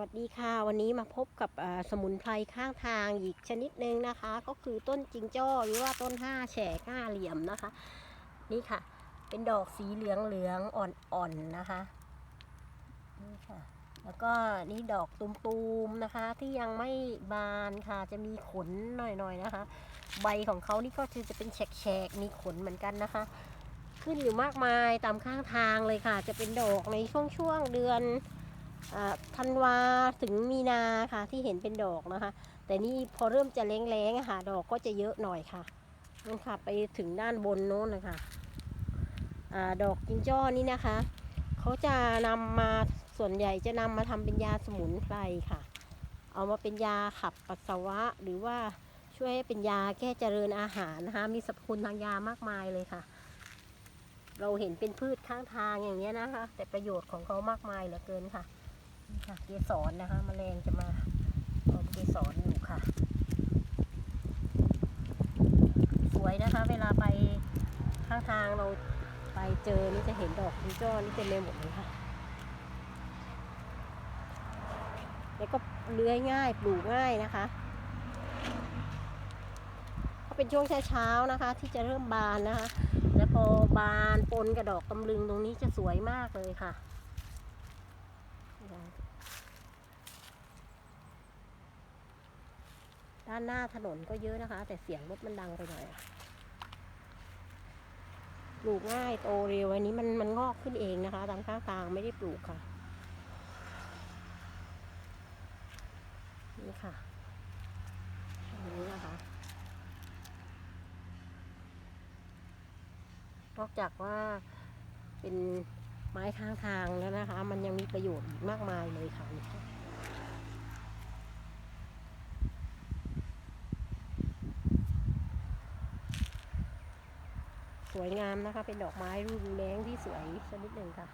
วัสดีค่ะ วันนี้มาพบกับสมุนไพรข้างทางอีกชนิดหนึ่งนะคะ ก็คือต้นจิงจ้อหรือว่าต้นห้าแฉกห้าเหลี่ยมนะคะ นี่ค่ะ เป็นดอกสีเหลืองเหลืองอ่อนๆนะคะนี่ค่ะ แล้วก็นี่ดอกตุมๆนะคะ ที่ยังไม่บานค่ะจะมีขนหน่อยๆนะคะ ใบของเขานี่ก็จะเป็นแฉกๆมีขนเหมือนกันนะคะ ขึ้นอยู่มากมายตามข้างทางเลยค่ะ จะเป็นดอกในช่วงๆเดือน ธันวาถึงมีนาค่ะที่เห็นเป็นดอกนะคะ แต่นี่พอเริ่มจะแรงๆค่ะ ดอกก็จะเยอะหน่อยค่ะนั่นค่ะ ไปถึงด้านบนโน้นนะคะอดอกจิงจ้อนี่นะคะเขาจะนำมาส่วนใหญ่จะนำมาทำเป็นยาสมุนไพรค่ะ เอามาเป็นยาขับปัสสาวะ หรือว่าช่วยให้เป็นยาแก้เจริญอาหารนะคะ มีสรรพคุณทางยามากมายเลยค่ะ เราเห็นเป็นพืชข้างทางอย่างเงี้นะคะ แต่ประโยชน์ของเขามากมายเหลือเกินค่ะ ค่ะเกสรนะคะมแมลงจะมาเอาเกสรอยู่ค่ะ สวยนะคะ เวลาไปข้างทางเราไปเจอนี่จะเห็นดอกดิจ้อนี่เต็มไปหมดเลยค่ะ แล้วก็เลื้อยง่ายปลูกง่ายนะคะก็เป็นช่วงเช้าๆนะคะ ที่จะเริ่มบานนะคะ แล้วพอบานปนกับดอกตำลึงตรงนี้จะสวยมากเลยค่ะ ด้านหน้าถนนก็เยอะนะคะ แต่เสียงรถมันดังไปหน่อยปลูกง่ายโตเร็วอันนี้มันมันงอกขึ้นเองนะคะ ตามข้างทางไม่ได้ปลูกค่ะ นี่ค่ะอันนี้นะคะนอกจากว่าเป็น ไม้ข้างทางแล้วนะคะ มันยังมีประโยชน์อีกมากมายเลยค่ะสวยงามนะคะ เป็นดอกไม้รูปแรงที่สวยชนิดหนึ่งค่ะ